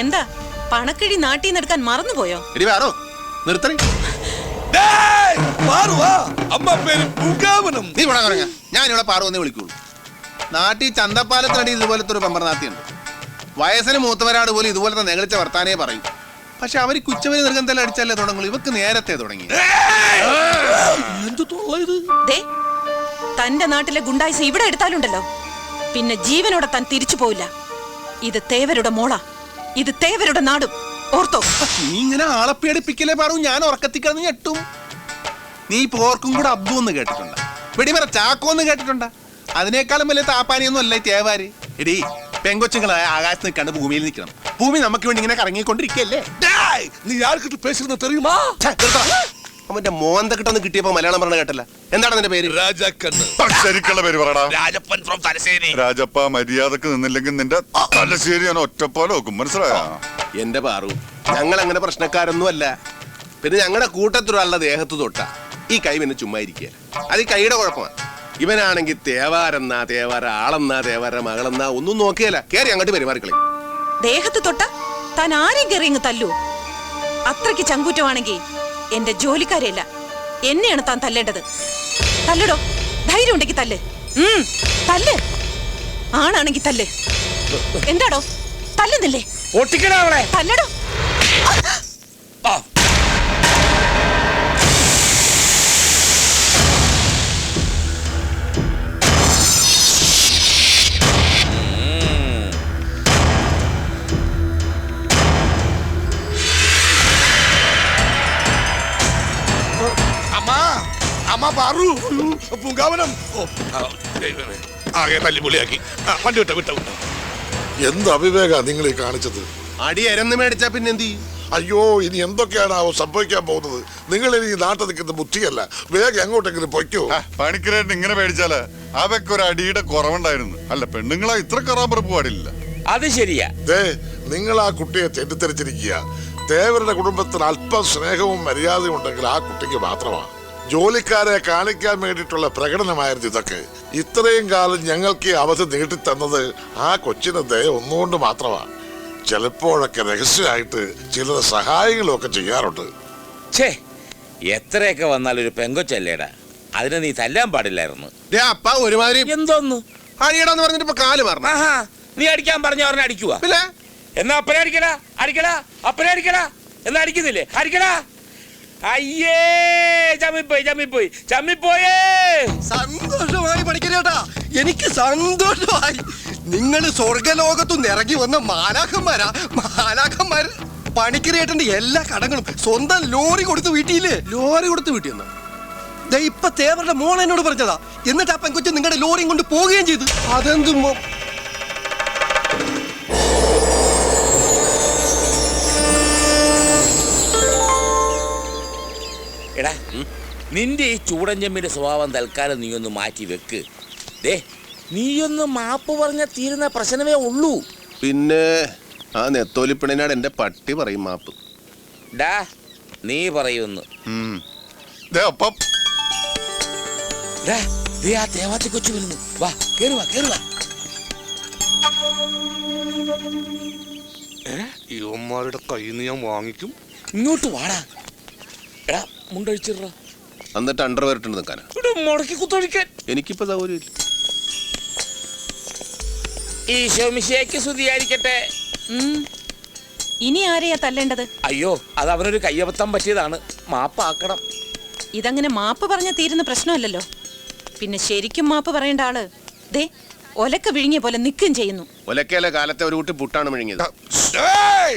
എന്താ? പണക്കിഴി നാട്ടിൽ നിന്ന് എടുക്കാൻ മറന്നുപോയോ? നിർത്തണേ. നീ പണം ഞാൻ ഇവിടെ പാറുവെന്ന് വിളിക്കുള്ളൂ. നാട്ടിൽ ചന്തപ്പാലത്തിനടി ഇതുപോലത്തെ ഒരു പമ്പർനാത്തിയുണ്ട് വയസ്സിന് മൂത്തവരാട് പോലും ഇതുപോലത്തെ നെകളിച്ച വർത്താനേ പറയും. പക്ഷെ അവർ കുച്ചവരി നിർഗന്ധല അടിച്ചല്ലേ തുടങ്ങി ഇവക്ക് നേരത്തെ തുടങ്ങി. തന്റെ നാട്ടിലെ ഗുണ്ടായിസ ഇവിടെ എടുത്താലുണ്ടല്ലോ. പിന്നെ ജീവനോടെ താൻ തിരിച്ചു പോവില്ല. ഇത് തേവരുടെ മോളാ. ഇത് തേവരുടെ നാടും. ഓർത്തോ? നീ ഇങ്ങനെ ആളെ പേടിപ്പിക്കലേ ഞാൻ ഉറക്കത്തിൽ ഞെട്ടും. നീ ഇപ്പൊ ഓർക്കും കൂടെ അബ്ദു എന്ന് കേട്ടിട്ടുണ്ട്. വെടിമറ ചാക്കോ എന്ന് കേട്ടിട്ടുണ്ട്. അതിനേക്കാളും വലിയ താപ്പാനിയൊന്നും അല്ല ഈ തേവാര്. എടി പെങ്കൊച്ചുങ്ങളായ ആകാശത്ത് നിൽക്കാണ്ട് ഭൂമിയിൽ നിൽക്കണം. ഭൂമി നമുക്ക് വേണ്ടി ഇങ്ങനെ കറങ്ങിക്കൊണ്ടിരിക്കല്ലേ? നീ ആർക്കിട്ട് പേശുന്നത് തെറിയുമാ? അവന്റെ മോന്തക്കിട്ടൊന്ന് കിട്ടിയപ്പോ മലയാളം പറഞ്ഞ കേട്ടല്ല. എന്താണ് നിന്റെ പേര്? രാജാക്കണ്ണ് പേര് പറയടാ. രാജപ്പൻ ഫ്രോം തലശ്ശേരി. രാജപ്പ മര്യാദയ്ക്ക് നിന്നില്ലെങ്കിൽ നിന്റെ തലശ്ശേരി ഞാൻ ഒറ്റപ്പോലെ നോക്കും മനസ്സിലായോ? എന്റെ പാറു ഞങ്ങൾ അങ്ങനെ പ്രശ്നക്കാരൊന്നും അല്ല പിന്നെ ഞങ്ങളുടെ കൂട്ടത്തിലുള്ള ദേഹത്ത് തൊട്ട. ഈ കൈ പിന്നെ ചുമ്മാ ഇരിക്കുക അത് ഈ കൈയുടെ കുഴപ്പമാണ്. ഇവനാണെങ്കിൽ തേവാരെന്നാ തേവാര ആളെന്നാ തേവാര മകളെന്നാ ഒന്നും നോക്കിയല്ല. കേറി അങ്ങോട്ട് പെരുമാറിക്കളി. ദേഹത്ത് തൊട്ട? താൻ ആരെയും കയറി തല്ലു? അത്രയ്ക്ക് ചങ്കൂറ്റമാണെങ്കിൽ എന്റെ ജോലിക്കാരെയല്ല. എന്നെയാണ് താൻ തല്ലേണ്ടത്. തല്ലടോ. ധൈര്യം ഉണ്ടെങ്കിൽ തല്ല്. ഉം, തല്ല്. ആണാണെങ്കിൽ തല്ലേ. എന്താടോ? തല്ലുന്നില്ലേ? അവളെ. തല്ലടോ. പൂങ്കാവനം ഓ ആ, ദൈവമേ. ആകെ തല്ലിപ്പൊളിയാക്കി ആ, വണ്ടി വിട്ട വിട്ട വിട്ട. എന്ത് അവിവേക നിങ്ങൾ ഈ കാണിച്ചത്? അടി അരന്ന് മേടിച്ചാ പിന്നെന്തി അയ്യോ ഇനി എന്തൊക്കെയാണാവോ സംഭവിക്കാൻ പോകുന്നത്? നിങ്ങൾ ഇനി ഈ നാട്ടിൽ നിൽക്കുന്ന ബുദ്ധിയല്ല. വേഗം എങ്ങോട്ടെങ്കിലും പൊയ്ക്കോ. ആ, പണിക്കരേട്ടൻ ഇങ്ങനെ പേടിച്ചാൽ അവയ്ക്ക് ഒരു അടിയുടെ കുറവുണ്ടായിരുന്നു. അല്ല പെണ്ണുങ്ങളെ ഇത്ര കറാമ്പറപ്പ് പാടില്ല. അത് ശരിയാ. ദേ നിങ്ങൾ ആ കുട്ടിയെ തെറ്റിദ്ധരിച്ചിരിക്കുക. തേവരുടെ കുടുംബത്തിന് അല്പം സ്നേഹവും മര്യാദയും ഉണ്ടെങ്കിൽ ആ കുട്ടിക്ക് മാത്രമാണ് ജോലിക്കാരെ കാണിക്കാൻ വേണ്ടിയിട്ടുള്ള പ്രകടനമായിരുന്നു ഇതൊക്കെ. ഇത്രയും കാലം ഞങ്ങൾക്ക് ഈ അവധി നീട്ടിത്തന്നത് ആ കൊച്ചിന് ദയ ഒന്നുകൊണ്ട് മാത്രമാണ്. ചിലപ്പോഴൊക്കെ രഹസ്യമായിട്ട് ചില സഹായങ്ങളും ഒക്കെ ചെയ്യാറുണ്ട്. ഛേ എത്രയൊക്കെ വന്നാൽ ഒരു പെങ്കൊച്ചല്ലേടാ. അതിനെ നീ തല്ലാൻ പാടില്ലായിരുന്നു. ദേ അപ്പ ഒരുമാതിരി എന്തോന്ന്? അടിയടാന്ന് പറഞ്ഞിട്ട് ഇപ്പൊ കാൽ പറഞ്ഞു ആഹാ നീ അടിക്കാൻ പറഞ്ഞ പിന്നെ? എന്നാ അപ്പനെ അടിക്കടാ അടിക്കടാ അപ്പനെ അടിക്കടാ. എന്നാ അടിക്കുന്നില്ലേ? അടിക്കടാ. അയ്യേ ചമ്മിപ്പോയി ചമ്മിപ്പോയി ചമ്മിപ്പോയേ. സന്തോഷമായി പഠിക്കലേട്ടാ എനിക്ക് സന്തോഷമായി. നിങ്ങൾ സ്വർഗലോകത്തുനിന്ന് ഇറങ്ങി വന്ന മാലാഖന്മാരാ. മാലാഖന്മാർ പണിക്കരേട്ടന്റെ എല്ലാ കടങ്ങളും. സ്വന്തം ലോറി കൊടുത്ത് വീട്ടിയില്ലേ ലോറി കൊടുത്ത് ദേ ഇപ്പൊ തേവരുടെ മോൾ എന്നോട് പറഞ്ഞതാ. എന്നിട്ട് ആ പെൺകുറ്റി നിങ്ങളുടെ ലോറിയും കൊണ്ട് പോവുകയും ചെയ്തു. അതെന്തും എടാ നിന്റെ ഈ ചൂടൻ ചെമ്മിന്റെ സ്വഭാവം തൽക്കാലം നീ ഒന്ന് മാറ്റി വെക്ക്. ദേ നീയൊന്ന് മാപ്പ് പറഞ്ഞ തീരുന്ന പ്രശ്നമേ ഉള്ളൂ. പിന്നെ ആ നെത്തോലിപ്പിണിനാട് എന്റെ പട്ടി പറയും മാപ്പ്. ഡാ നീ പറയുന്നു. കൊച്ചു വരുന്നു. വാ കേറുവാ കേറുവാ ഏ? ഇവന്മാരുടെ കയ്യിൽ നിന്ന് ഞാൻ വാങ്ങിക്കും? ഇങ്ങോട്ട് വാടാ. മുണ്ടഴിച്ചിട എന്നിട്ട് അണ്ടർ വരട്ടുണ്ട് നിൽക്കാനാ മുടക്കി കുത്തൊഴിക്കാൻ. എനിക്കിപ്പോ സൗകര്യമില്ല ഈശോ മിശിയേക്ക് സ്തുതിയായിരിക്കട്ടെ. ഇനി ആരെയാ തല്ലേണ്ടത്? അയ്യോ അത് അവനൊരു കയ്യബത്തം പറ്റിയതാണ്. മാപ്പാക്കണം. ഇതങ്ങനെ മാപ്പ് പറഞ്ഞ തീരുന്ന പ്രശ്നമല്ലല്ലോ. പിന്നെ ശരിക്കും മാപ്പ് പറയേണ്ട ആൾ ദേ ഒലക്ക വിഴുങ്ങിയ പോലെ നിൽക്കും ചെയ്യുന്നു. ഒലക്കയിലെ കാലത്തെ ഒരു കുട്ടി പുട്ടാണ് വിഴുങ്ങിയത്. ഏയ്!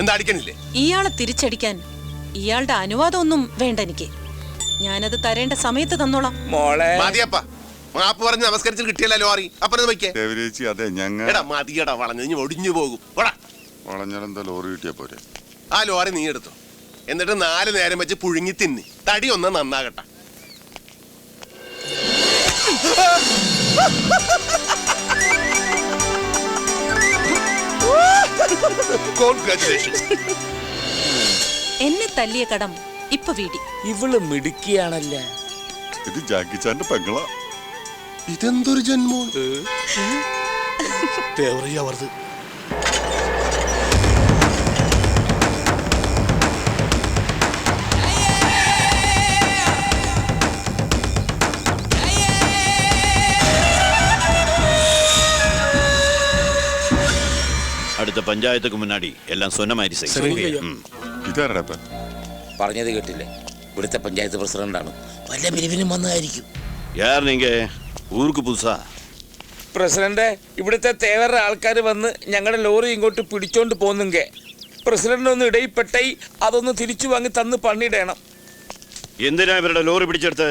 എന്താ അടിക്കണില്ലേ ഇയാളെ തിരിച്ചടിക്കാൻ ഇയാളുടെ അനുവാദമൊന്നും വേണ്ട എനിക്ക്. ഞാനത് തരേണ്ട സമയത്ത് തന്നോളാം. മോളെ. മതിയപ്പ. മാപ്പ് പറഞ്ഞ് നമസ്കരിച്ച് കിട്ടിയല്ലോ ലോറി? അപ്പുറത്ത് വയ്ക്കേ. ദേവരേച്ചി അതെ ഞങ്ങൾ എടാ മതിയടാ വളഞ്ഞു. ഇനി ഒടിഞ്ഞു പോകും. ഓടാ വളഞ്ഞാലെന്താ ലോറി കിട്ടിയാ പോരെ? ആ ലോറി നീ എടുത്തു. എന്നിട്ട് നാല് നേരം വെച്ച് പുഴുങ്ങി തിന്നി. തടി ഒന്ന് നന്നാകട്ടെ. കോൺഗ്രാറ്റുലേഷൻസ് എന്നെ തല്ലിയ കടം ഇപ്പൊ വീടി. ഇവൾ മിടുക്കിയാണല്ലേ? ഇത് ജാക്കിച്ചാന്റെ പെങ്ങളാ. ഇതെന്തൊരു ജന്മോ തേവറയ്യാവർത് அடுத்த பஞ்சாயத்துக்கு முன்னாடி எல்லாம் சொன்ன மாதிரி செய்யும் ம். ഇതാരടാ ഇപ്പൊ? പറഞ്ഞത് കേട്ടില്ലേ ഇവിടുത്തെ പഞ്ചായത്ത് പ്രസിഡന്റാണ് വല്ല പിരിവിനും വന്നതായിരിക്കും யார் நீங்க ஊருக்கு புதுசா പ്രസിഡന്റ് ഇവിടുത്തെ തേവരുടെ ആൾക്കാർ വന്ന് ഞങ്ങളുടെ ലോറി ഇങ്ങോട്ട് പിടിച്ചോണ്ട് പോന്നുങ്കെ പ്രസിഡന്റ് ഒന്ന് ഇടയിൽപ്പെട്ടായി അതൊന്ന് തിരിച്ചു വാങ്ങി തന്ന് പണിയിടണം എന്തിനാ ഇവരുടെ ലോറി പിടിച്ചെടുത്ത്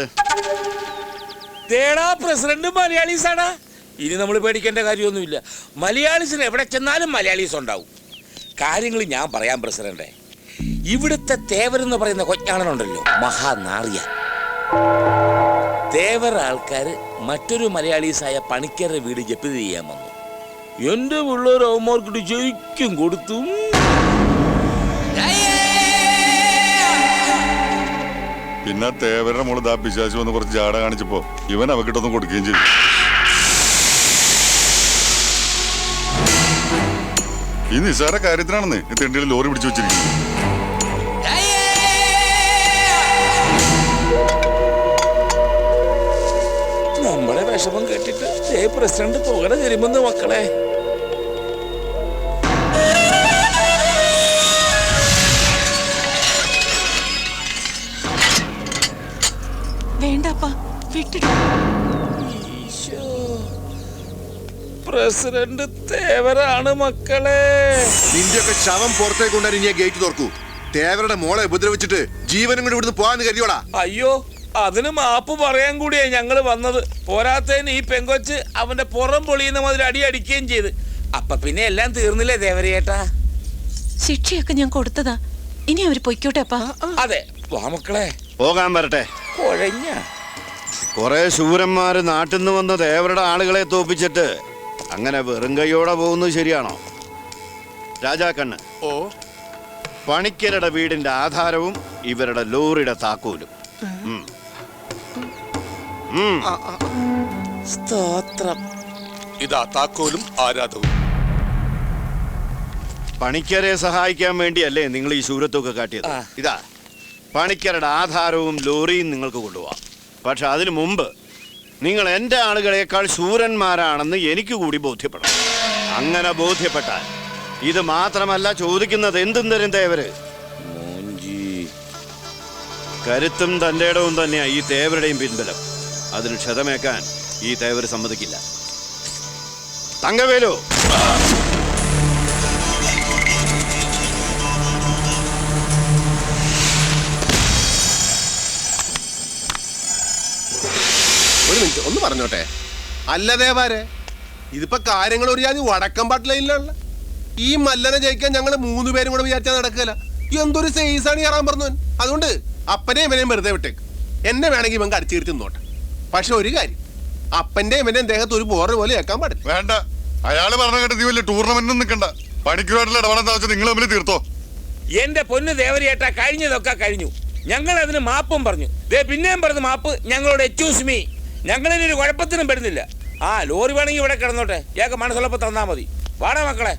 തേടാ പ്രസിഡന്റ് മലയാളീസാണ് ഇനി നമ്മൾ പേടിക്കേണ്ട കാര്യമൊന്നുമില്ല. മലയാളീസിന് എവിടെ ചെന്നാലും മലയാളീസ് ഉണ്ടാവും. കാര്യങ്ങൾ ഞാൻ പറയാം പ്രസിഡന്റേ ഇവിടുത്തെ തേവരെന്ന് പറയുന്ന കൊച്ചാണനുണ്ടല്ലോ മഹാനാറിയ. തേവർ ആൾക്കാർ മറ്റൊരു മലയാളീസായ പണിക്കരുടെ വീട് ജപ്തി ചെയ്യാൻ വന്നു. എന്റെ പിള്ളേർ അവന്മാർക്കിട്ട് ജയിക്കും കൊടുത്തു. പിന്നെ തേവരുടെ മോൾ ദാ പിശാശു വന്ന് കുറച്ച് ജാട കാണിച്ചപ്പോ ഇവൻ അവക്കിട്ടൊന്നും കൊടുക്കുകയും ചെയ്തു. ഈ നിസാര കാര്യത്തിനാണെന്ന്. തെണ്ടിൽ ലോറി പിടിച്ചു വെച്ചിരിക്കുന്നു നമ്മുടെ വിഷമം കേട്ടിട്ട് പ്രസിഡന്റ് പുകട തരുമെന്ന് മക്കളെ. പ്രസിഡന്റ് തേവരാണ് മക്കളെ. നിന്റെയൊക്കെ ശവം പുറത്തേക്ക് കൊണ്ടുവരാൻ ഇനി ഗേറ്റ് തുറക്കൂ. തേവരുടെ മോളെ ഉപദ്രവിച്ചിട്ട് ജീവനും കൂടി ഇവിടുന്ന് പോവാന്ന് കരുതിയോടാ? അയ്യോ അതിന് മാപ്പ് പറയാൻ കൂടിയാ ഞങ്ങൾ വന്നത്. പോരാത്തതിന് ഈ പെങ്കൊച്ച് അവന്റെ പുറം പൊളിയുന്ന മുതൽ അടി അടിക്കുകയും ചെയ്ത്. അപ്പൊ പിന്നെ എല്ലാം തീർന്നില്ലേ ദേവരേട്ടാ ശിക്ഷയൊക്കെ ഞാൻ കൊടുത്തതാ. ഇനി അവർ പൊയ്ക്കോട്ടെ അപ്പാ. അതെ വാ മക്കളെ. പോകാൻ വരട്ടെ. കുഴഞ്ഞ. കുറെ ശൂരന്മാര് നാട്ടിൽ നിന്ന് വന്ന ദേവരുടെ ആളുകളെ തോപ്പിച്ചിട്ട് അങ്ങനെ വെറും കൈയോടെ പോകുന്നത് ശരിയാണോ? രാജാക്കണ്ണ് ഓ. പണിക്കരുടെ വീടിന്റെ ആധാരവും ഇവരുടെ ലോറിയുടെ താക്കോലും. സ്തോത്രം. ഇതാ താക്കോലും ആരാധവും. പണിക്കരെ സഹായിക്കാൻ വേണ്ടിയല്ലേ നിങ്ങൾ ഈ ശൂരത്തൊക്കെ കാട്ടിയത്? ഇതാ. പണിക്കരുടെ ആധാരവും ലോറിയും നിങ്ങൾക്ക് കൊണ്ടുപോവാം. പക്ഷെ അതിനു മുമ്പ് നിങ്ങൾ എന്റെ ആളുകളെക്കാൾ ശൂരന്മാരാണെന്ന് എനിക്ക് കൂടി ബോധ്യപ്പെടണം. അങ്ങനെ ബോധ്യപ്പെട്ടാൽ ഇത് മാത്രമല്ല ചോദിക്കുന്നത് എന്തും തരും മോഞ്ചി. കരുത്തും തന്റെ ഇടവും തന്നെയാണ് ഈ തേവരുടെയും പിൻബലം. അതിന് ക്ഷതമേക്കാൻ ഈ തേവര് സമ്മതിക്കില്ല. തങ്കവേലു. ഒരു മിനിറ്റ് ഒന്ന് പറഞ്ഞോട്ടെ. അല്ല ദേവാരെ ഇതിപ്പോ കാര്യങ്ങൾ ഒരു ജാതി വടക്കം പാട്ടിലുള്ള ഈ മല്ലനെ ജയിക്കാൻ ഞങ്ങൾ മൂന്ന് പേരും കൂടെ വിചാരിച്ചാൽ നടക്കില്ല എന്തൊരു സൈസാണ് കയറാൻ പറഞ്ഞു അതുകൊണ്ട് അപ്പനെയും ഇവനെയും വെറുതെ വിട്ടേക്ക്. എന്നെ വേണമെങ്കിൽ ഇവൻ കടിച്ചു തീർത്തി നോട്ടെ പക്ഷെ ഒരു കാര്യം അപ്പന്റെ ഇവന്റെയും ദേഹത്ത് ഒരു ബോറ് പോലെ കേൾക്കാൻ പാടില്ല. വേണ്ട. അയാൾ പറഞ്ഞ കേട്ട് നീ വലിയ ടൂർണമെന്റിനും നിൽക്കണ്ട പണിക്കുമായിട്ടുള്ള ഇടപെടാൻ വെച്ചാൽ നിങ്ങൾ തമ്മിൽ തീർത്തോ? എന്റെ പൊന്ന് ദേവരിയേട്ടാ കഴിഞ്ഞതൊക്കെ കഴിഞ്ഞു. ഞങ്ങൾ അതിന് മാപ്പും പറഞ്ഞു. ദേ പിന്നെയും പറഞ്ഞു മാപ്പ് ഞങ്ങളോട് എച്ചൂസ് മീ ഞങ്ങളിനൊരു കുഴപ്പത്തിനും പെടുന്നില്ല. ആ ലോറി വേണമെങ്കിൽ ഇവിടെ കിടന്നോട്ടെ. ഇയാൾക്ക് മനസ്സുള്ളപ്പോൾ തന്നാൽ മതി. വാടാ മക്കളെ.